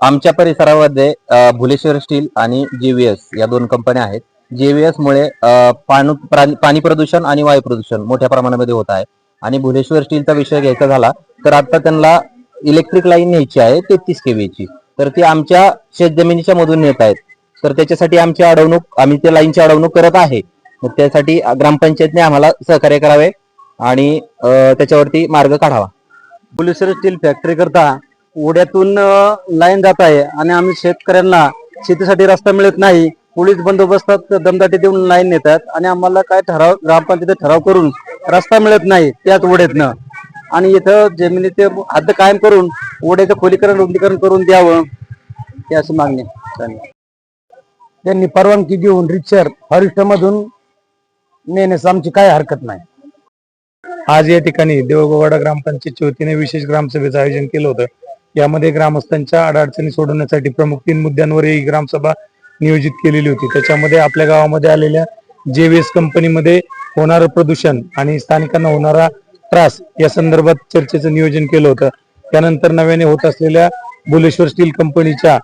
आमच्या परिसरामध्ये भुलेश्वर स्टील आणि जेव्हीएस या दोन कंपन्या आहेत. जेव्हीएस मुळे प्राणी- पाणी प्रदूषण आणि वायू प्रदूषण मोठ्या प्रमाणामध्ये होत आहे. आणि भुलेश्वर स्टीलचा विषय घ्यायचा झाला तर आता त्यांना इलेक्ट्रिक लाईन न्यायची आहे तेहतीस केव्हीची. तर ती आमच्या शेतजमिनीच्या मधून नेत आहेत. तर त्याच्यासाठी आमची अडवणूक आम्ही त्या लाईनची अडवणूक करत आहे. मग त्यासाठी ग्रामपंचायतने आम्हाला सहकार्य करावे आणि त्याच्यावरती मार्ग काढावा. पोलिसर स्टील फॅक्टरी करता ओढ्यातून लाईन जात आहे आणि आम्ही शेतकऱ्यांना शेतीसाठी रस्ता मिळत नाही. पोलीस बंदोबस्तात दमदाटी देऊन लाईन नेतात आणि आम्हाला काय ठराव ग्रामपंचायत ठराव करून रस्ता मिळत नाही त्याच ओढ्यातनं आणि इथं जमिनीचे हद्द कायम करून ओढ्याचं खोलीकरण रुंदीकरण करून द्यावं ही अशी मागणी. आहे. त्यांनी परवानगी घेऊन रिक्षर फॉरेस्ट मधून नेण्यास आमची काय हरकत नाही. आज या ठिकाणी देवगवाडा ग्रामपंचायतच्या वतीने विशेष ग्रामसभेचं आयोजन केलं होतं. यामध्ये ग्रामस्थांच्या अडचणी सोडवण्यासाठी प्रमुख तीन मुद्द्यांवर ही ग्रामसभा नियोजित केलेली होती. त्याच्यामध्ये आपल्या गावामध्ये आलेल्या जेवीएस कंपनीमध्ये होणारं प्रदूषण आणि स्थानिकांना होणारा त्रास या संदर्भात चर्चेचं नियोजन केलं होतं. त्यानंतर नव्याने होत असलेल्या बुलेश्वर स्टील कंपनीच्या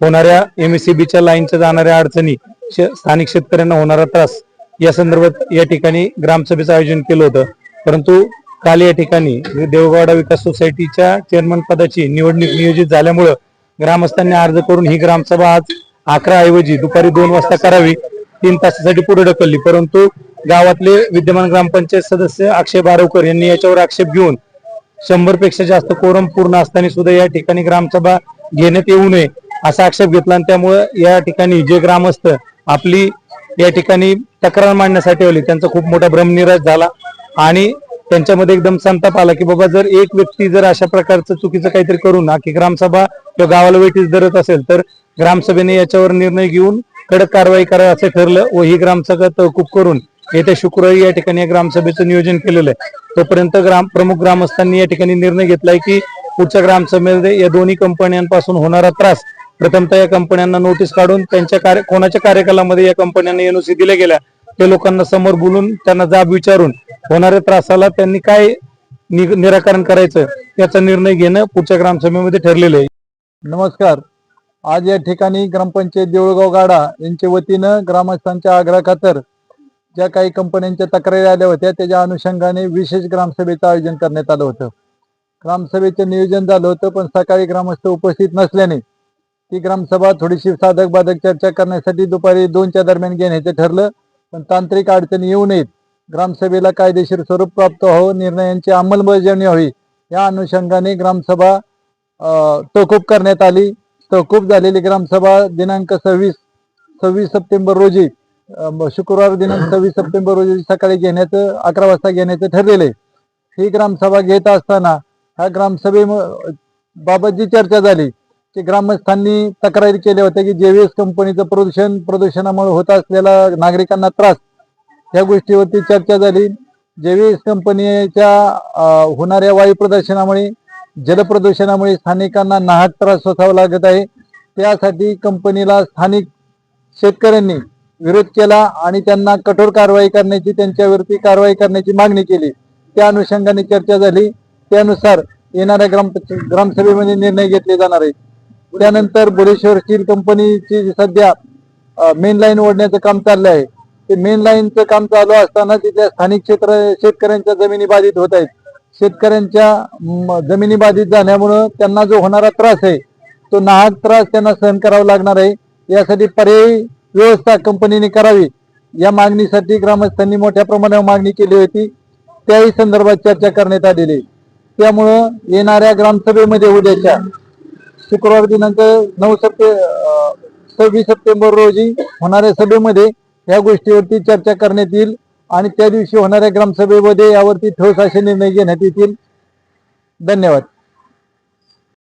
होणाऱ्या एमएससीबीच्या लाईनच्या जाणाऱ्या अडचणी श- स्थानिक शेतकऱ्यांना होणारा त्रास या संदर्भात या ठिकाणी ग्रामसभेचं आयोजन केलं होतं. परंतु काल या ठिकाणी देवगावडा विकास सोसायटीच्या चेअरमन पदाची निवडणूक नियोजित झाल्यामुळं ग्रामस्थांनी अर्ज करून ही ग्रामसभा आज अकरा ऐवजी दुपारी दोन वाजता करावी. तीन तासासाठी पुढे ढकलली. परंतु गावातले विद्यमान ग्रामपंचायत सदस्य अक्षय बारवकर यांनी याच्यावर आक्षेप घेऊन शंभरपेक्षा जास्त कोरम पूर्ण असताना सुद्धा या ठिकाणी ग्रामसभा घेण्यात येऊ नये असा आक्षेप घेतला आणि त्यामुळे या ठिकाणी जे ग्रामस्थ आपली या ठिकाणी तक्रार मांडण्यासाठी आली त्यांचा खूप मोठा भ्रमनिराश झाला. आणि त्यांच्यामध्ये एकदम संताप आला की बाबा जर एक व्यक्ती जर अशा प्रकारचं चुकीचं काहीतरी करून की ग्रामसभा किंवा गावाला वेटीस धरत असेल तर ग्रामसभेने याच्यावर निर्णय घेऊन कडक कारवाई करा असं ठरलं व ही ग्रामसभा तहकूब करून येत्या शुक्रवारी या ठिकाणी ग्रामसभेचं नियोजन केलेलं आहे. तोपर्यंत ग्राम प्रमुख ग्रामस्थांनी या ठिकाणी निर्णय घेतलाय की पुढच्या ग्रामसभेमध्ये या दोन्ही कंपन्यांपासून होणारा त्रास प्रथमतः या कंपन्यांना नोटीस काढून त्यांच्या कार्य कोणाच्या कार्यकालामध्ये या कंपन्यांना एनओसी दिल्या गेल्या ते लोकांना समोर बोलून त्यांना जाब विचारून होणाऱ्या त्रासाला त्यांनी काय नि- निराकरण करायचं याचा निर्णय घेणं पुढच्या ग्रामसभेमध्ये ठरलेलं आहे. नमस्कार. आज या ठिकाणी ग्रामपंचायत देऊळगाव गाडा यांच्या वतीनं ग्रामस्थांच्या आग्रह खातर ज्या काही कंपन्यांच्या तक्रारी आल्या होत्या त्याच्या अनुषंगाने विशेष ग्रामसभेचं आयोजन करण्यात आलं होतं. ग्रामसभेचं नियोजन झालं होतं पण सकाळी ग्रामस्थ उपस्थित नसल्याने ती ग्रामसभा थोडीशी साधक बाधक चर्चा करण्यासाठी दुपारी दोनच्या दरम्यान घेण्याचं ठरलं पण तांत्रिक अडचणी येऊ नयेत. ग्रामसभेला कायदेशीर स्वरूप प्राप्त हो निर्णयांची अंमलबजावणी व्हावी या अनुषंगाने ग्रामसभा तहकूब करण्यात आली. तहकूब झालेली ग्रामसभा दिनांक सव्वीस सव्वीस सप्टेंबर रोजी शुक्रवार दिनांक सव्वीस सप्टेंबर रोजी सकाळी घेण्याचं अकरा वाजता घेण्याचं ठरलेलं आहे. ही ग्रामसभा घेत असताना ह्या ग्रामसभे बाबत जी चर्चा झाली. की ग्रामस्थांनी तक्रारी केल्या होत्या की जेव्हीएस कंपनीचं प्रदूषण प्रदूषणामुळे होत असलेला नागरिकांना त्रास ह्या गोष्टीवरती चर्चा झाली. जेव्हीएस कंपनीच्या होणाऱ्या वायू प्रदूषणामुळे जलप्रदूषणामुळे स्थानिकांना नाहक त्रास सोसावा लागत आहे. त्यासाठी कंपनीला स्थानिक शेतकऱ्यांनी विरोध केला आणि त्यांना कठोर कारवाई करण्याची त्यांच्यावरती कारवाई करण्याची मागणी केली. त्या अनुषंगाने चर्चा झाली. त्यानुसार येणाऱ्या ग्राम ग्रामसभेमध्ये निर्णय घेतले जाणार आहेत. त्यानंतर बुरेश्वर स्टील कंपनीची जी सध्या मेन लाईन ओढण्याचं काम चाललं आहे ते मेन लाईनचं काम चालू असताना तिथल्या स्थानिक क्षेत्र शेतकऱ्यांच्या जमिनी बाधित होत आहेत. शेतकऱ्यांच्या जमिनी बाधित झाल्यामुळं त्यांना जो होणारा त्रास आहे तो नाहक त्रास त्यांना सहन करावा लागणार आहे. यासाठी पर्यायी व्यवस्था कंपनीने करावी. या मागणीसाठी ग्रामस्थांनी मोठ्या प्रमाणावर मागणी केली होती. त्याही संदर्भात चर्चा करण्यात आलेली आहे. त्यामुळं येणाऱ्या ग्रामसभेमध्ये उद्याच्या शुक्रवार दिनांक नऊ सप्टे सव्वीस सप्टेंबर रोजी होणाऱ्या सभेमध्ये या गोष्टीवरती चर्चा करण्यात येईल आणि त्या दिवशी होणाऱ्या ग्रामसभेमध्ये यावरती ठोस असे निर्णय घेण्यात येतील. धन्यवाद.